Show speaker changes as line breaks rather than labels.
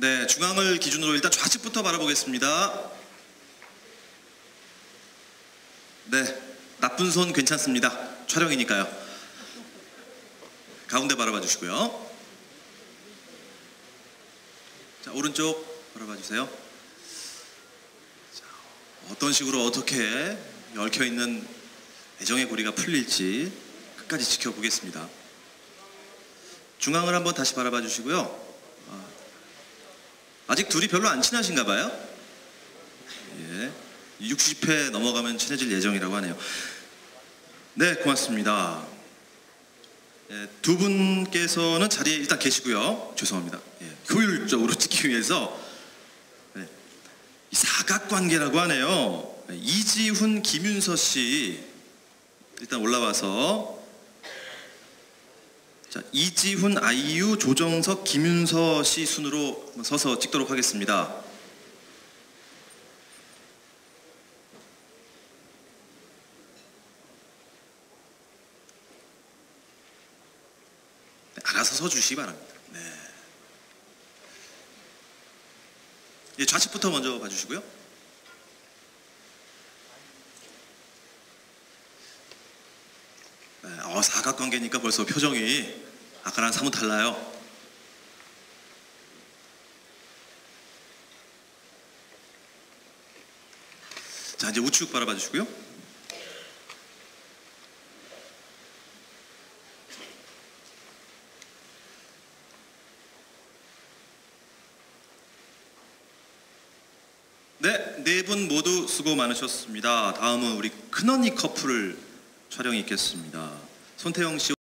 네, 중앙을 기준으로 일단 좌측부터 바라보겠습니다. 네, 나쁜 손 괜찮습니다. 촬영이니까요. 가운데 바라봐 주시고요. 자, 오른쪽 바라봐 주세요. 자, 어떤 식으로 어떻게 얽혀 있는 애정의 고리가 풀릴지 끝까지 지켜보겠습니다. 중앙을 한번 다시 바라봐 주시고요. 아, 아직 둘이 별로 안 친하신가 봐요. 예. 60회 넘어가면 친해질 예정이라고 하네요. 네, 고맙습니다. 예, 두 분께서는 자리에 일단 계시고요. 죄송합니다. 예, 효율적으로 찍기 위해서 네, 이 사각관계라고 하네요. 네, 이지훈, 김윤서 씨 일단 올라와서 자, 이지훈, 아이유, 조정석, 김윤서 씨 순으로 서서 찍도록 하겠습니다. 네, 알아서 서주시기 바랍니다. 네. 예, 좌측부터 먼저 봐주시고요. 어, 사각관계니까 벌써 표정이 아까랑 사뭇 달라요. 자, 이제 우측 바라봐 주시고요. 네, 네 분 모두 수고 많으셨습니다. 다음은 우리 큰언니 커플 촬영이 있겠습니다. 손태영 씨